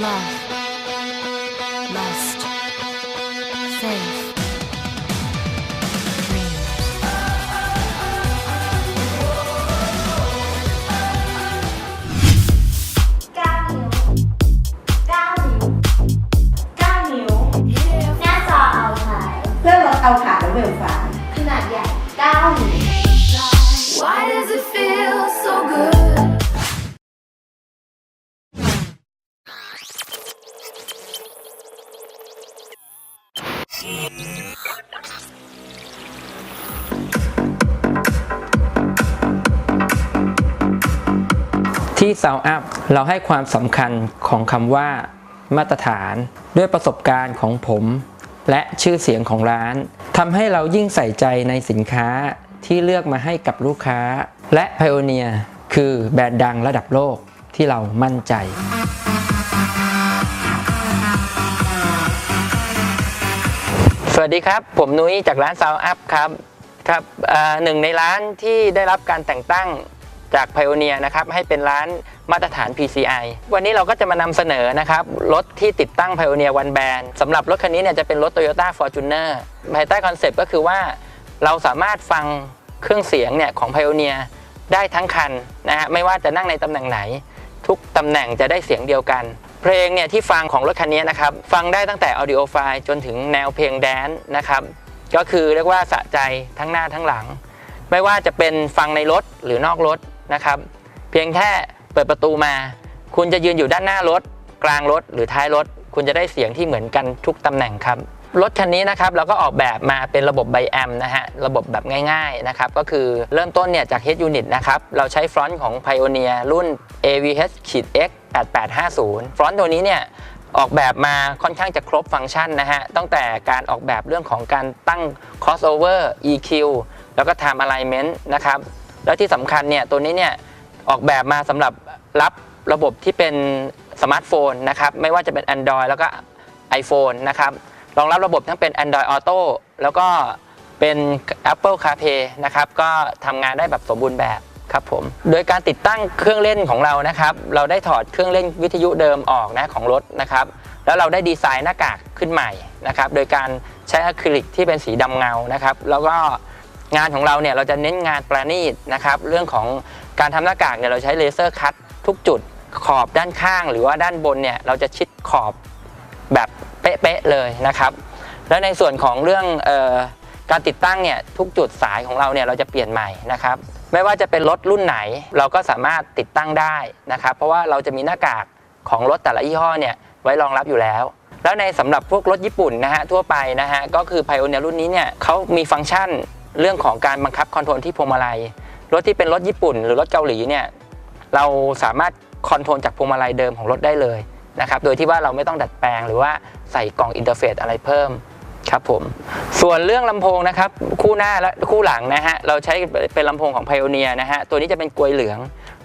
love, lust, faith, dream. เก้านิ้วเก้านิ้วเก้านิ้วหน้าจอเอาไว้เครื่องรถเอาขาหรือเวลฟ้าขนาดใหญ่เก้านิ้ว ที่ s ซ u อัพเราให้ความสำคัญของคำว่า มาตรฐาน ด้วยประสบการณ์ของผม และชื่อเสียงของร้านทำให้เรายิ่งใส่ใจในสินค้าที่เลือกมาให้กับลูกค้า และ Pioneer คือแบรนด์ดังระดับโลกที่เรามั่นใจสวัสดีครับ ผมนุ้ยจากร้านซาวอัพครับครับหนึ่งในร้านที่ได้รับการแต่งตั้ง จาก Pioneer นะครับให้เป็นร้านมาตรฐาน PCI วันนี้เราก็จะมานำเสนอนะครับรถที่ติดตั้ง Pioneer One Band สำหรับรถคันนี้เนี่ยจะเป็นรถ Toyota Fortuner ภายใต้คอนเซปต์ก็คือว่าเราสามารถฟังเครื่องเสียงเนี่ยของ Pioneer ได้ทั้งคันนะฮะไม่ว่าจะนั่งในตำแหน่งไหน ทุกตำแหน่งจะได้เสียงเดียวกัน เพลงเนี่ยที่ฟังของรถคันนี้นะครับฟังได้ตั้งแต่ audio file จนถึงแนวเพลงแดนซ์นะครับก็คือเรียกว่าสะใจทั้งหน้าทั้งหลัง ไม่ว่าจะเป็นฟังในรถหรือนอกรถ นะครับ เพียงแค่เปิดประตูมา คุณจะยืนอยู่ด้านหน้ารถ กลางรถหรือท้ายรถ คุณจะได้เสียงที่เหมือนกันทุกตำแหน่งครับรถคันนี้นะครับเราก็ออกแบบมาเป็นระบบไบแอมนะฮะระบบแบบง่ายๆนะครับก็คือเริ่มต้นเนี่ยจาก Head Unit นะครับเราใช้ฟรอนต์ของ Pioneer รุ่น AVH-X 8850ฟรอนต์ตัวนี้เนี่ยออกแบบมาค่อนข้างจะครบฟังก์ชันนะฮะตั้งแต่การออกแบบเรื่องของการตั้ง crossover EQ แล้วก็ time alignment นะครับ แล้วที่สำคัญเนี่ยตัวนี้เนี่ยออกแบบมาสำหรับรับระบบที่เป็นสมาร์ทโฟนนะครับไม่ว่าจะเป็น Android แล้วก็ iPhone นะครับรองรับระบบทั้งเป็น Android Auto แล้วก็เป็น Apple CarPlay นะครับก็ทำงานได้แบบสมบูรณ์แบบครับผมโดยการติดตั้งเครื่องเล่นของเรานะครับ เราได้ถอดเครื่องเล่นวิทยุเดิมออกนะของรถนะครับ แล้วเราได้ดีไซน์หน้ากากขึ้นใหม่นะครับ โดยการใช้อะคริลิกที่เป็นสีดำเงานะครับ แล้วก็ งานของเราเนี่ยเราจะเน้นงานประณีตนะครับเรื่องของการทำหน้ากากเนี่ยเราใช้เลเซอร์คัตทุกจุดขอบด้านข้างหรือว่าด้านบนเนี่ยเราจะชิดขอบแบบเป๊ะๆเลยนะครับ แล้วในส่วนของเรื่องออการติดตั้งเนี่ยทุกจุดสายของเราเนี่ยเราจะเปลี่ยนใหม่นะครับไม่ว่าจะเป็นรถรุ่นไหน เราก็สามารถติดตั้งได้นะครับเพราะว่าเราจะมีหน้ากากของรถแต่ละยี่ห้อเนี่ยไว้รองรับอยู่แล้ว แล้วในสำหรับพวกรถญี่ปุ่นนะฮะทั่วไปนะฮะก็คือ Pioneer รุ่นนี้เนี่ยเขามีฟังก์ชัน เรื่องของการบังคับคอนโทรลที่พวงมาลัย รถที่เป็นรถญี่ปุ่น หรือรถเกาหลีเนี่ยเราสามารถคอนโทรลจากพวงมาลัยเดิมของรถได้เลยนะครับโดยที่ว่าเราไม่ต้องดัดแปลงหรือว่าใส่กล่องอินเทอร์เฟซอะไรเพิ่มครับผมส่วนเรื่องลำโพงนะครับคู่หน้าและคู่หลังนะฮะเราใช้เป็นลำโพงของ Pioneer นะฮะตัวนี้จะเป็นกลวยเหลือง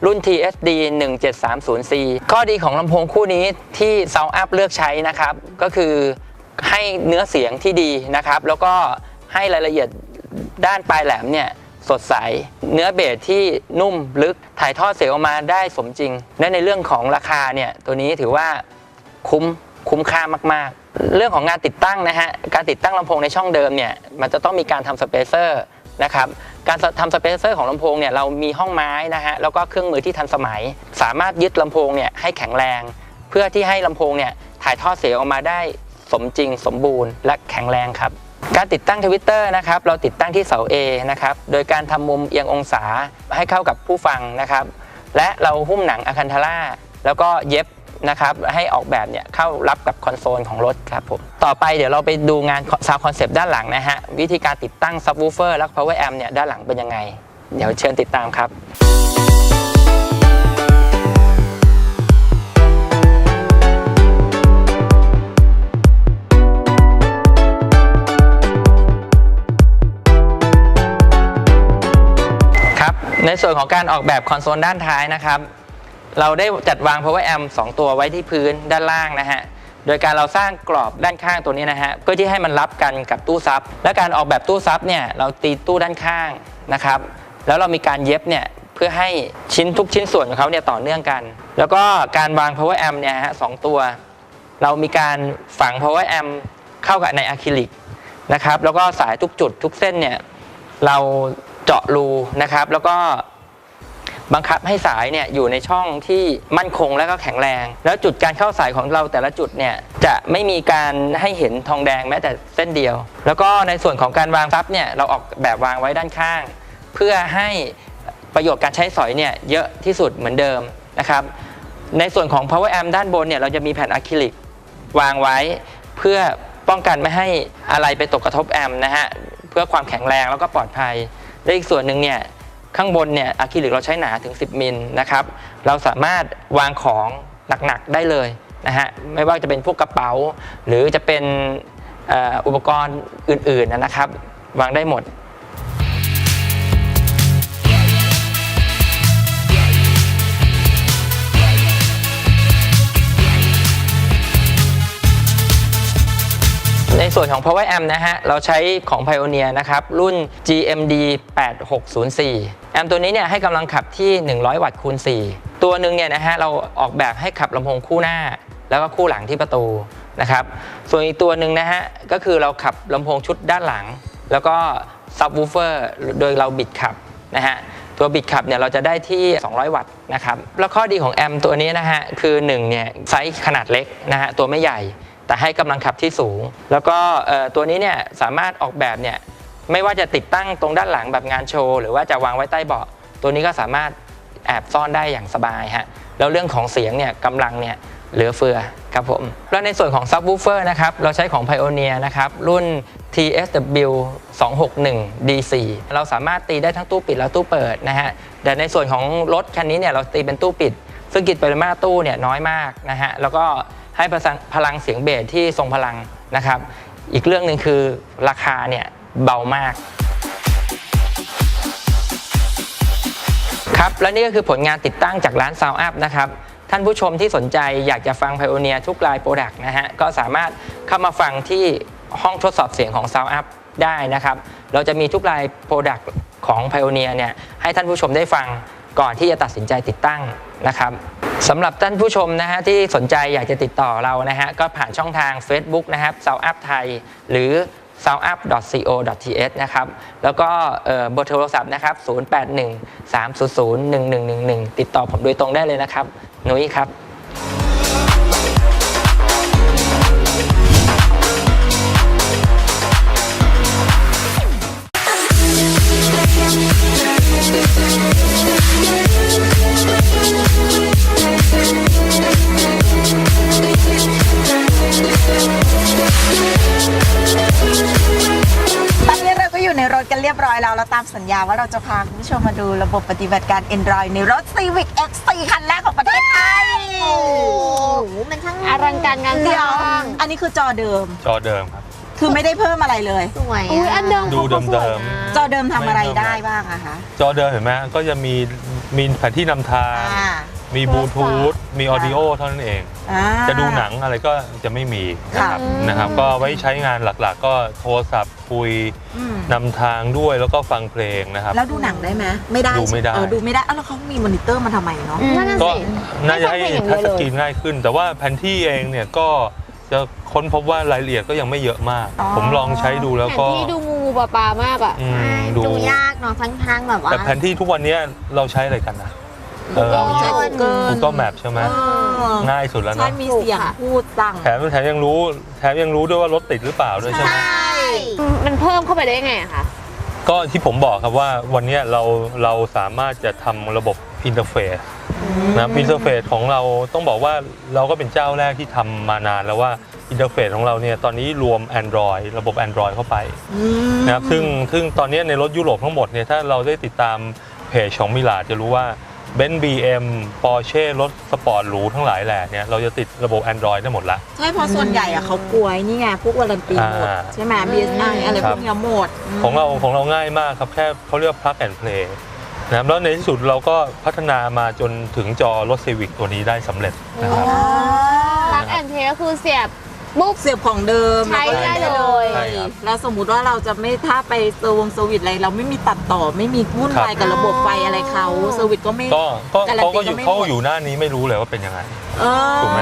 รุ่น TSD 1730C ข้อดีของลำโพงคู่นี้ที่ Sound Up เลือกใช้นะครับ ก็คือให้เนื้อเสียงที่ดีนะครับ แล้วก็ให้รายละเอียด ด้านปลายแหลมเนี่ยสดใส เนื้อเบสที่นุ่มลึกถ่ายทอดเสียงออกมาได้สมจริง และในเรื่องของราคาเนี่ยตัวนี้ถือว่าคุ้มคุ้มค่ามากๆ เรื่องของงานติดตั้งนะฮะการติดตั้งลำโพงในช่องเดิมเนี่ยมันจะต้องมีการทำสเปเซอร์นะครับการทำสเปเซอร์ของลำโพงเนี่ยเรามีห้องไม้นะฮะแล้วก็เครื่องมือที่ทันสมัย สามารถยึดลำโพงเนี่ยให้แข็งแรง เพื่อที่ให้ลำโพงเนี่ยถ่ายทอดเสียงออกมาได้สมจริงสมบูรณ์และแข็งแรงครับ การติดตั้งทวิตเตอร์นะครับเราติดตั้งที่เสา A นะครับโดยการทำมุมเอียงองศาให้เข้ากับผู้ฟังนะครับ และเราหุ้มหนังอะคันทาร่าแล้วก็เย็บนะครับให้ออกแบบเนี่ยเข้ารับกับคอนโซลของรถครับผมต่อไปเดี๋ยวเราไปดูงานซาวคอนเซปต์ด้านหลังนะฮะวิธีการติดตั้งซับวูเฟอร์และ power amp เนี่ยด้านหลังเป็นยังไง เดี๋ยวเชิญติดตามครับ ส่วนของการออกแบบคอนโซลด้านท้ายนะครับ เราได้จัดวาง power amp 2 ตัวไว้ที่พื้นด้านล่างนะฮะโดยการเราสร้างกรอบด้านข้างตัวนี้นะฮะเพื่อที่ให้มันรับกันกับตู้ซับและการออกแบบตู้ซับเนี่ยเราตีตู้ด้านข้างนะครับแล้วเรามีการเย็บเนี่ยเพื่อให้ชิ้นทุกชิ้นส่วนของเขาเนี่ยต่อเนื่องกัน แล้วก็การวาง power amp เนี่ยฮะสองตัว เรามีการฝัง power amp เข้ากับในอะคริลิกนะครับแล้วก็สายทุกจุดทุกเส้นเนี่ยเรา เจาะรูนะครับ แล้วก็บังคับให้สายเนี่ยอยู่ในช่องที่มั่นคงและก็แข็งแรง แล้วจุดการเข้าสายของเราแต่ละจุดเนี่ยจะไม่มีการให้เห็นทองแดงแม้แต่เส้นเดียว แล้วก็ในส่วนของการวางซับเนี่ยเราออกแบบวางไว้ด้านข้าง เพื่อให้ประโยชน์การใช้สอยเนี่ยเยอะที่สุดเหมือนเดิมนะครับ ในส่วนของ power amp ด้านบนเนี่ยเราจะมีแผ่นอะคริลิกวางไว้ เพื่อป้องกันไม่ให้อะไรไปตกกระทบแอมป์นะฮะเพื่อความแข็งแรงแล้วก็ปลอดภัย และอีกส่วนหนึ่งเนี่ยข้างบนเนี่ยอะคริลิกเราใช้หนาถึง 10 มิลนะครับ เราสามารถวางของหนักๆได้เลยนะฮะไม่ว่าจะเป็นพวกกระเป๋า หรือจะเป็นอุปกรณ์อื่นๆนะครับ วางได้หมด ในส่วนของ power amp นะฮะ เราใช้ของ Pioneer นะครับ รุ่น GMD 8604 แอมตัวนี้เนี่ยให้กำลังขับที่ 100 วัตต์คูณ 4 ตัวหนึ่งเนี่ยนะฮะ เราออกแบบให้ขับลำโพงคู่หน้า แล้วก็คู่หลังที่ประตูนะครับ ส่วนอีกตัวหนึ่งนะฮะ ก็คือเราขับลำโพงชุดด้านหลัง แล้วก็ subwoofer โดยเราบิดขับนะฮะตัวบิดขับเนี่ยเราจะได้ที่ 200 วัตต์นะครับ แล้วข้อดีของแอมตัวนี้นะฮะ คือ1เนี่ยไซส์ขนาดเล็กนะฮะ ตัวไม่ใหญ่ แต่ให้กำลังขับที่สูง แล้วก็ตัวนี้เนี่ยสามารถออกแบบเนี่ยไม่ว่าจะติดตั้งตรงด้านหลังแบบงานโชว์ หรือว่าจะวางไว้ใต้เบาะตัวนี้ก็สามารถแอบซ่อนได้อย่างสบายฮะแล้วเรื่องของเสียงเนี่ยกำลังเนี่ยเหลือเฟือครับผมแล้วในส่วนของ subwoofer นะครับเราใช้ของ Pioneer นะครับรุ่น TSW 261 D4 เราสามารถตีได้ทั้งตู้ปิดและตู้เปิดนะฮะแต่ในส่วนของรถคันนี้เนี่ยเราตีเป็นตู้ปิด ซึ่งกิจปริมาตรตู้เนี่ยน้อยมากนะฮะแล้วก็ ให้พลังพลังเสียงเบสที่ทรงพลังนะครับ อีกเรื่องหนึ่งคือราคาเนี่ยเบามาก ครับ และนี่ก็คือผลงานติดตั้งจากร้าน Sound Up นะครับท่านผู้ชมที่สนใจอยากจะฟัง Pioneer ทุกลายโปรดักต์นะฮะ ก็สามารถเข้ามาฟังที่ห้องทดสอบเสียงของ Sound Up ได้นะครับ เราจะมีทุกลายโปรดักต์ของ Pioneer เนี่ยให้ท่านผู้ชมได้ฟังก่อนที่จะตัดสินใจติดตั้งนะครับ สำหรับท่านผู้ชมนะฮะที่สนใจอยากจะติดต่อเรานะฮะก็ผ่านช่องทาง Facebook นะครับ South Up ไทยหรือ s o u t h u p c o t h นะครับ แล้วก็เบอร์โทรศัพท์นะครับ 0813001111 ติดต่อผมโดยตรงได้เลยนะครับ นุ้ยครับ สัญญาว่าเราจะพาคุณผู้ชมมาดูระบบปฏิบัติการ Android ในรถ Civic X4 คันแรกของประเทศไทยโอ้โหมันช่างอลังการงานสเดี๋ยวร้างอันนี้คือจอเดิม จอเดิมครับ คือไม่ได้เพิ่มอะไรเลย สวยอุ้ยอันเดิมดูเขาก็สวยเดิมนะ จอเดิมทำอะไรได้บ้างอะคะจอเดิมเห็นไหมก็จะมีมีแผนที่นำทาง อ่า มีบลูทูธมีออดิโอเท่านั้นเอง อ่า จะดูหนังอะไรก็จะไม่มีนะครับค่ะ นะครับ ก็ไว้ใช้งานหลักๆ ก็โทรศัพท์คุยอืมนำทางด้วยแล้วก็ฟังเพลงนะครับ แล้วดูหนังได้ไหมไม่ได้ดูไม่ได้ เออดูไม่ได้เอ้าแล้วเขามีมอนิเตอร์มาทำไมเนาะ นั่นน่ะก็สิ น่าจะให้ไม่ใช่ทัชเพลงอย่างเดียวสกรีนง่ายขึ้น แต่ว่าแผนที่เองเนี่ยก็จะค้นพบว่ารายละเอียดก็ยังไม่เยอะมาก อ๋อ ผมลองใช้ดูแล้วแผนก็ ที่ดูงูงูปลาปลามากอะ อืมดู ดูยากเนาะทั้งทางแบบว่าแต่แผนที่ทุกวันนี้เราใช้อะไรกันนะ เออ ใช้ Google Google Map ใช่ไหมเออง่ายสุดแล้วใช่เนาะมีเสียงพูดสั่งแถมแถมยังรู้แถมยังรู้ด้วยว่ารถติดหรือเปล่าด้วยใช่ไหมใช่มันเพิ่มเข้าไปได้ยังไงอะคะก็ที่ผมบอกครับว่าวันเนี้ยเราเราสามารถจะทำระบบอินเทอร์เฟซนะอินเทอร์เฟซของเราต้องบอกว่าเราก็เป็นเจ้าแรกที่ทำมานานแล้วว่าอินเทอร์เฟซของเราเนี่ยตอนนี้รวม Android ระบบ Android เข้าไปอืมนะครับซึ่งซึ่งตอนเนี้ยในรถยุโรปทั้งหมดเนี่ยถ้าเราได้ติดตามเพจของมิลาจะรู้ว่า เบนซ์บีเอ็มปอร์เช่รถสปอร์ตหรูทั้งหลายแหล่เนี่ยเราจะติดระบบ Android ได้หมดละ ใช่เพราะส่วนใหญ่อะเขากลัวไอ้นี่ไงพวกวารันตีหมด อ่า ใช่ไหม BSI อะไรคพรัวบกเนี้ยหมดมของเราของเราง่ายมากครับ แค่เขาเรียกว่า plug and play นะครับแล้วในที่สุดเราก็พัฒนามาจนถึงจอรถ Civic ตัวนี้ได้สำเร็จนะครับ อ๋อ รักแอนเทก็คือเสียบ ปุ๊บเสียบของเดิมใช้ราก็ได้เลย ใช่ครับ แล้วสมมุติว่าเราจะไม่ถ้าไปเซอร์วงเซอร์วิสอะไรเราไม่มีตัดต่อไม่มีวุ่นวายกับระบบไฟอะไรเขาเซอร์วิสก็ไม่ ก็ก็การันตีเขาก็อยู่ก็ไม่เขาหมด อยู่หน้านี้ไม่รู้เลยว่าเป็นยังไง เออถูกไหม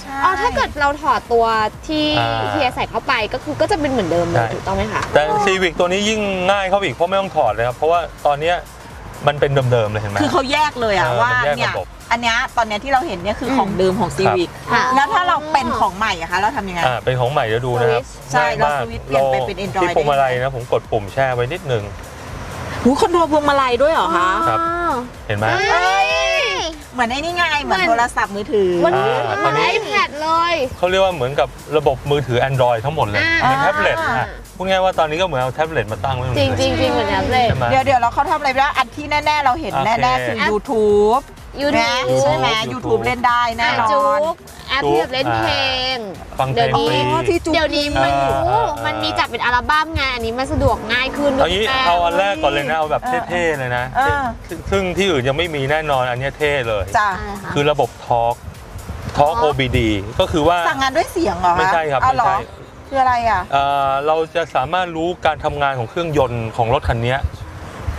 ใช่ อ๋อถ้าเกิดเราถอดตัวที่อ่าเฮียใส่เข้าไปก็คือก็จะเป็นเหมือนเดิมเลใช่ ยถูกต้องไหมคะ แต่ซีวิกตัวนี้ยิ่งง่ายเข้าไปอีกเพราะไม่ต้องถอดเลยครับ เพราะว่าตอนเนี้ย มันเป็นเดิมๆเลยเห็นไหม คือเขาแยกเลยอะเออว่ามันแยกเนี่ยระบบ อันเนี้ยตอนเนี้ยที่เราเห็นเนี่ยคือของเดิมของซีวิกค่ะแล้วถ้าเราเป็นของใหม่อะคะเราทำยังไง อ่าเป็นของใหม่เดี๋ยวดูนะครับใช่ง่ายมากเราสวิตช์เปลี่ยนไปเป็น Android ที่พวงมาลัยนะผมกดปุ่มแช่ไว้นิดนึง หูคอนโทรลพวงมาลัยด้วยเหรอคะ ครับ เห็นไหม เอ้ย เหมือนไอ้นี่ไงเหมือนเหมือนโทรศัพท์มือถือมันอ่าเหมือนตอนนี้ ไอแพดเลย เขาเรียกว่าเหมือนกับระบบมือถือ Android ทั้งหมดเลยอ่า เป็นแท็บเล็ตอะพูดง่ายๆว่าตอนนี้ก็เหมือนเอาแท็บเล็ตมาตั้งไว้ตรงจริงนี้จริงจริงเหมือนแอปเลย ใช่ไหม เดี๋ยวเดี๋ยวเราเขาทำอะไรไปแล้วอันที่แน่ ๆ เราเห็นโอเค แน่ ๆ คือ YouTube ยูทูนะบใช่ไหม YouTube YouTube เล่นได้แน่นอจุน กแอปที่แบบเล่นเพลง ฟังเพลเดี๋ยวงนี้ฟรี อ๋อที่จุ๊บเดี๋ยวนี้มันอ่า โอ้อ่ามันมีจัดเป็นอัลบั้มไงอันนี้มันสะดวกง่ายขึ้นเอางี้แม่เอาอันแรกก่อนเลยนะเอาแบบเออเท่ๆเลยนะเออ ซึ่งซึ่งที่อื่นยังไม่มีแน่นอนอันเนี้ยเท่เลย จ้ะอะไรคะคือระบบทอ l k ทอ l k OBD ก็คือว่า สั่งงานด้วยเสียงเหรอคะไม่ใช่ครับเอาไม่เหรอใช่ คืออะไรอะ เอ่อเราจะสามารถรู้การทำงานของเครื่องยนต์ของรถคันเนี้ย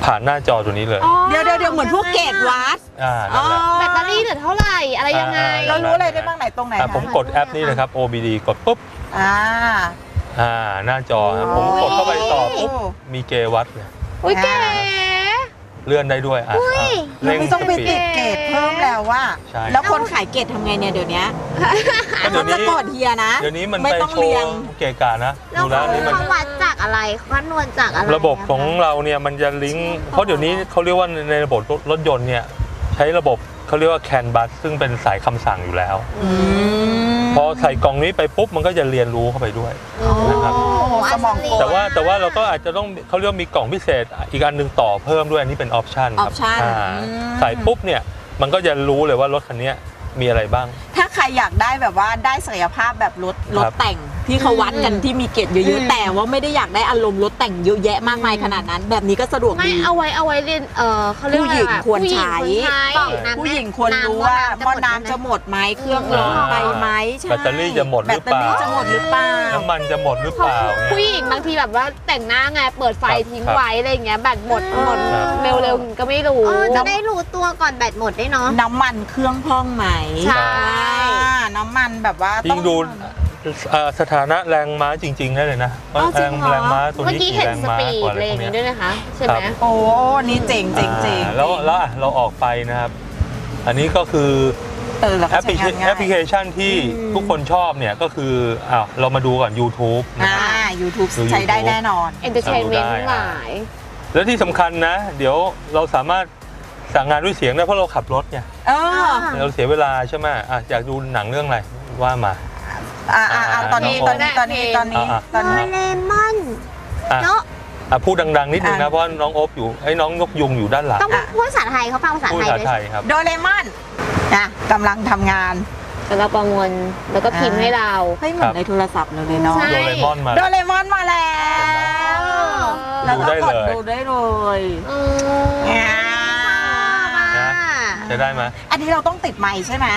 ผ่านหน้าจอตัวนี้เลยอ๋อเดี๋ยวเดี๋ยวเดี๋ยวเหมือนพวกเกตวัดอ่านั่นแหละ แบตเตอรี่เหลือเท่าไหร่อะไรยังไง อ่าเรารู้อะไรได้บ้างไหนตรงไหนอะคะผมกดแอปนี้เลยครับ OBD กดปุ๊บอ่า อ่าหน้าจอครับผมกดเข้าไปต่อปุ๊บมีเกวัดเลย อุ้ยเก๋ เลื่อนได้ด้วยอะอะเราไม่ต้องไปสปีติดดเกตเพิ่มแล้วว่า ใช่แล้วคนขายเกตทำไงเนี่ยเดี๋ยวนี้ก็เดี๋เขายวจะนี้กดเฮียนะ เดี๋ยวนี้มันไม่ไปต้องโชเรียง ว์เกะกะนะดูแล้วนี่มัน เขาวัดจากอะไรเขาคำนวณจากอะไรระบบของเราเนี่ยมันจะลิงก์เพราะเดี๋ยวนี้เขาเรียกว่าในระบบรถยนต์เนี่ยใช้ระบบเขาเรียกว่าแคนบัสซึ่งเป็นสายคำสั่งอยู่แล้ว อืมพอใส่กล่องนี้ไปปุ๊บมันก็จะเรียนรู้เข้าไปด้วย นะครับโอ้ สมองกดแต่ว่าแต่ว่าเราก็อาจจะต้องเขาเรียกว่ามีกล่องพิเศษ อีกอันหนึ่งต่อเพิ่มด้วยอันนี้เป็นออปชันครับ option อ่าอืม ใส่ปุ๊บเนี่ยมันก็จะรู้เลยว่ารถคันเนี้ยมีอะไรบ้าง ถ้าใครอยากได้แบบว่าได้ศักยภาพแบบรถรถครับแต่งที่เขาวัดกันที่มีเกตเยอะๆแต่ว่าไม่ได้อยากได้อารมณ์รถแต่งเยอะแยะมากมายขนาดนั้น แบบนี้ก็สะดวกไม่ดีเอาไว้เอาไว้เรียนเออเขาเรียกผู้หญิงอะควรผู้หญิงใช้ควรใช้กล่องน้ำผู้หญิงควรรู้ว่าหม้อน้ำจะหมดไหมเครื่องร้อนไปไหมใช่แบตเตอรี่จะหมดหรือเปล่าแบตเตอรี่จะหมดหรือเปล่าน้ำมันจะหมดหรือเปล่าเนี่ยผู้หญิงบางทีแบบว่าแต่งหน้าไงเปิดไฟครับทิ้งครับไว้อะไรอย่างเงี้ยแบตหมดอืมหมดครับเร็วๆก็ไม่รู้เออจะได้รู้ตัวก่อนแบตหมดได้วยเนาะน้ำมันเครื่องพองไหมใช่อ่าน้ำมันแบบว่ายิ่ต้องดูเอ่อสถานะแรงม้าจริงๆได้เลยนะว่าอ๋อจแรริงงเหรอแรงม้าตัวเมื่อนี้กี้กี่เห็นแรงสม้าปีกว่าดอะไรอะไรอพวย่ากงเนี้งี้ย ด้วยนะคะ ใช่ไหม ครับ โอ้นี่เจ๋งเจ๋งเจ๋งอ่าแล้วแล้วอะเราออกไปนะครับ อันนี้ก็คือ เออแล้วแอก็ปพลิใช้เคงานง่ายแอปพลิเคชันที่ทุกคนชอบเนี่ยก็คืออ้าวเรามาดูก่อน YouTube นะอ่า ครับ YouTube ดูใช้ได้ YouTube แน่นอน เอนเตอร์เทนเมนต์ทั้งหลาย แล้วที่สำคัญนะ เดี๋ยวเราสามารถ สั่งงานด้วยเสียงได้เพราะเราขับรถไงเออเราเสียเวลาใช่ไหมอะอยากดูหนังเรื่องอะไรว่ามา อ่าอ่าอ่าตอนนี้อ่าตอนนี้ตอนนี้ตอนนี้อ่าตอนโดนี้เรมอนอะเนาะอะพูดดังๆนิดนึงนะอะเพราะน้องโอบอยู่ไอ้ยน้องนกยุงอยู่ด้านหลังต้องพูดภาษาไทยเขาฟังภาษาพูดไทยภาษาด้วยไทยครับโดเรมอนนะกำลังทำงานแล้วก็ประมวลแล้วก็พิมพ์ให้เราเฮ้ยเหมือนในโทรศัพท์เราเลยเนาะใช่โดเรมอนมาโดเรมอนมาแล้วแล้วก็กดดูดูได้ได้เลยอืมอ่านะ จะได้ไหมอันนี้เราต้องติดไมค์ใช่ไหม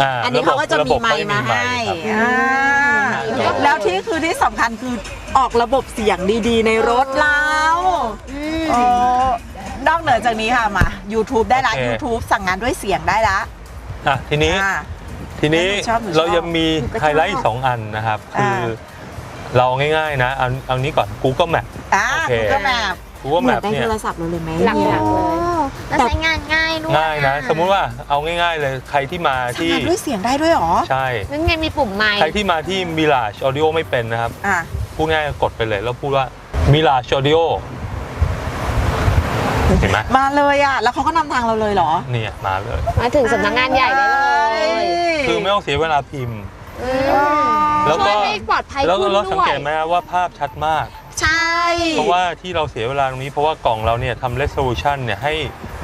อ่าอันนี้เขาก็จะรมีบบไมค์มาให้ครับอ่าโอเคแล้วที่คือที่สำคัญคือออกระบบเสียงดีๆ ในรถเราโอ้นอกเหนือจากนี้ค่ะมา YouTube ได้ละ โอเค YouTube สั่งงานด้วยเสียงได้ละอะทีนี้ อ่า ทีนี้หนูชอบหนูชอบเรายังมีไฮไลท์อีกสองอันนะครับ คืออ่าเราง่ายๆนะเอาเอานี้ก่อน Google Map อ่าโอเค Google Map Google เหมือน Map ในเนี่โทยรศัพท์เราเลยไหมหลักเนี่ยๆเลย แล้วใช้งานง่ายด้วยง่ายนะ สมมุติว่าเอาง่ายๆเลยใครที่มาสั่งที่งานด้วยเสียงได้ด้วยเหรอ ใช่นั่นไงมีปุ่มไมค์ใครที่มาที่ Mirage Audio ไม่เป็นนะครับอ่าพูดง่ายๆกดไปเลยแล้วพูดว่า Mirage Audio เห็นไหมมาเลยอะ แล้วเขาก็นำทางเราเลยเหรอ เนี่ยมาเลย มาถึงสำนักงานใหญ่ได้เลย คือไม่ต้องเสียเวลาพิมพ์อืมแล้วก็ช่วยให้ปลอดภัยแล้วขึ้นเราด้สังวเกยตไหมว่าภาพชัดมาก ใช่ เพราะว่าที่เราเสียเวลาตรงนี้เพราะว่ากล่องเราเนี่ยทำ resolution เนี่ยให้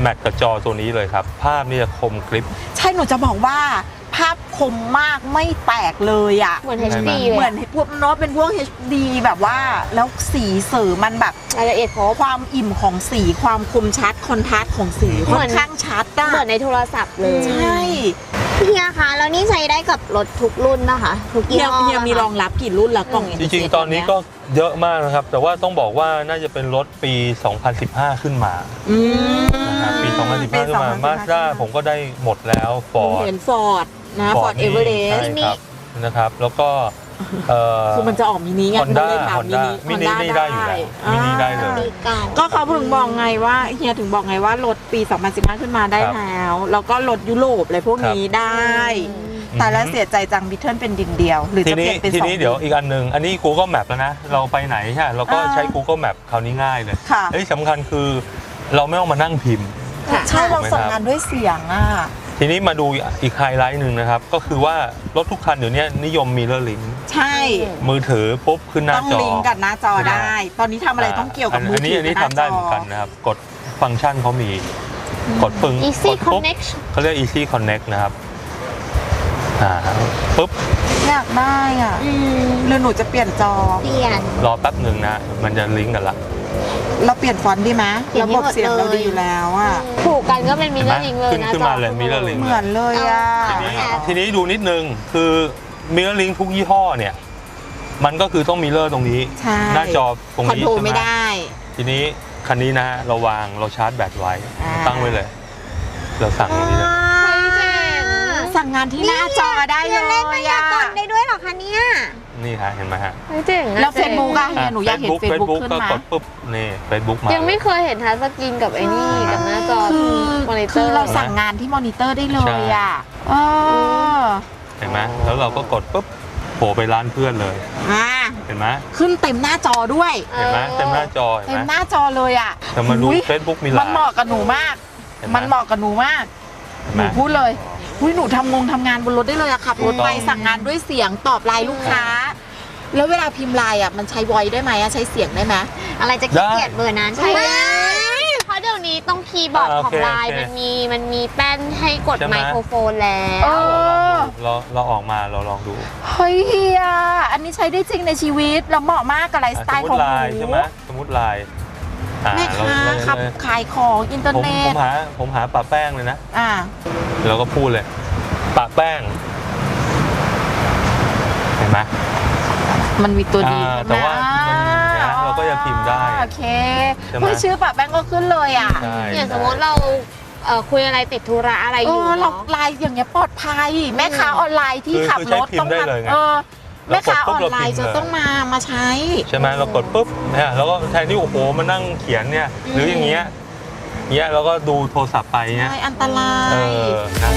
แมทกับจอตัวนี้เลยครับ ภาพเนี่ยคมกริบ ใช่หนูจะบอกว่าภาพคมมากไม่แตกเลยอะ เหมือน ใช่ HD ไหม เลยเหมือนพวกเนาะเป็นพวก HD แบบว่า แล้วสีเสริมมันแบบ รายละเอียดครบ ความอิ่มของสีความคมชัดคอนทราสต์ของสีเหค่มืออนนข้างชัดอะเหมือนในโทรศัพท์เลย ใช่ เฮียคะแล้วนี่ใช้ได้กับรถทุกรุ่นนะคะทุกเฮียี่ยห้อเฮียมีรองเหคะรับกี่รุ่นแล้วกล่องจริงๆ ตอนนี้ก็เยอะมากนะครับ แต่ว่าต้องบอกว่าน่าจะเป็นรถปี 2015 ขึ้นมาอืมนะครับปี 2015 ขึ้นมาปีมาสด้าผมก็ได้หมดแล้วฟผอมร์ด เห็นฟอร์ดนะฟอร์ดเอเวอเรสใช่ครับนะครับ แล้วก็ เอ่อ คือมันจะออกมินิไงฮอนด้าเลยถามฮอนด้ามินิ Honda นี่ได้อยู่แล้วมินิได้เลยมีเก่าก็เขาถึงบอกไงว่าเฮียถึงบอกไงว่ารถปี 2015 ขึ้นมาได้ครับแล้ว แล้วก็รถยุโรปอะไรพวกนี้ได้แต่แล้วเสียใจจังบิทเทิลเป็นดินเดียว หรือทีจะเปนี้ลี่ยนเป็นทีสอง นี้เดี๋ยวอีกอันหนึ่งอันนี้ Google Map แล้วนะ เราไปไหนใช่ไหมเราก็อ่าใช้ Google Map คราวนี้ง่ายเลยค่ะ เอ้ยสำคัญคือเราไม่ต้องมานั่งพิมพ์ ใช่เราถูกไหมส่งครับงานด้วยเสียงอะ ทีนี้มาดูอีกไฮไลท์หนึ่งนะครับ ก็คือว่ารถทุกคันเดี๋ยวนี้นิยมมีเลอร์ลิงใช่มือถือปุ๊บขึ้นหน้าต้องจอลิงก์กับหน้าจอได้ ตอนนี้ทำอะไรต้องเกี่ยวกับมืออันนี้ถือันนี้กับทำได้าจเหมือนกันนะครับ กดฟังก์ชันเขามี กดปึ้ง Easy กดปุ๊บ Connect เขาเรียก Easy Connect นะครับอ่าปุ๊บ อยากได้อะอืมหรือหนูจะเปลี่ยนจอ เปลี่ยน รอแป๊บหนึ่งนะ มันจะลิงก์กันละ เราเปลี่ยนฟอนต์ดีไหมเปลี่ยนระให้บบเสียงหมดเลยเราดีอยู่แล้วอะผูกกันก็เป็นมิเห็นเรไหมอร์ลิงเลยขึ้นนะขึ้นจอมาเลย Mirror Link เหมือนเลยอะทีนี้ทีนี้ดูนิดนึงคือมิเรอร์ลิงทุกยี่ห้อเนี่ย มันก็คือต้องมิเรอร์ตรงนี้ใช่หน้าจอตรงคอนนี้โทรลใช่ไหมไม่ได้ทีนี้คันนี้นะฮะเราวางเราชาร์จแบตไว้อ่าตั้งไว้เลย เราสั่งอย่างนี้เลยสั่งงานที่หน้าจอได้เลเล่นมายยาอะกลได้ด้วยเหรอคะเนี่ย นี่ฮะเห็นไหมฮะเฮ้ยเจ๋งนะแล้วเฟจ๋ซงบุ๊กอะเนี่ยหนูอยากเห็นเฟซบุ๊ก Facebook ขึ้นก็มากดปุ๊บนี่เฟซบุ๊กมายังไม่เคยเห็นทัชสกรีนกับไอ้นี่ กับหน้าจอคือมอนิเตคืออร์ เราสั่งงานที่มอนิเตอร์ได้เลยอะเออเห็นไหมแล้วเราก็กดปุ๊บโผล่ไปร้านเพื่อนเลยอ่าเห็นไหมขึ้นเต็มหน้าจอด้วย เห็นไหมเต็มหน้าจอเห็นเต็มไหมหน้าจอเลยอะแต่มาดูอุ๊ย Facebook มีมันลาเหมาะกับหนูมาก เห็นไหม มันเหมาะกับหนูมาก เห็นหไหมนูพูดเลย อุ้ยหนูทำงงทำงานบนรถได้เลยอะขับรถไปถูกต้อง สั่งงานด้วยเสียงตอบไลน์ลูกค้า แล้วเวลาพิมพ์ไลน์อะมันใช้ไวได้ไหมอะใช้เสียงได้ไหมอะไรจะขี้เกียจเบอร์นั้นใช่ไหมเพราะเดี๋ยวนี้ต้องคีย์บอร์ดอ่าของโอเคไลน์โอเคมันมีมันมีแป้นให้กดใช่ไหมไมโครโฟนแล้วเออเราเราออกมาเราลองดูเฮ้ยเฮียอันนี้ใช้ได้จริงในชีวิตแล้วเหมาะมากกับไลฟ์สอะไตสมล์มของติหไลน์นูใช่ไหมสมมติไลน์อ่า แม่เราค้าเราขับเลยขายของอินเทอร์ผมเน็ผตมหาผมหาปะแป้งเลยนะอ่าเราก็พูดเลยปะแป้ง เห็นไหมมันมีตัวดีอ่าใช่ไหมแต่ว่ามันนะเราก็จะพิมพ์ได้โอเคใช่ไหมเฮ้ยชื่อปะแป้งก็ขึ้นเลยอะใช่อย่างสมมติเราเอ่อคุยอะไรติดธุระอะไรอเอยู่อเราเนาะไลน์อย่างเงี้ยปลอดภัย แม่ค้าออนไลน์ที่คือขับคือรใช้ถพิมพ์ต้องได้มา แม่ค้าออนไลน์จะต้องมามาใช้ ใช่ไหมเรากดปุ๊บเนี่ยแล้วก็แทนที่โอ้โหมานั่งเขียนเนี่ย หรืออย่างเงี้ยเนี่ยเราก็ดูโทรศัพท์ไปเนี่ยอันตรายเออนะ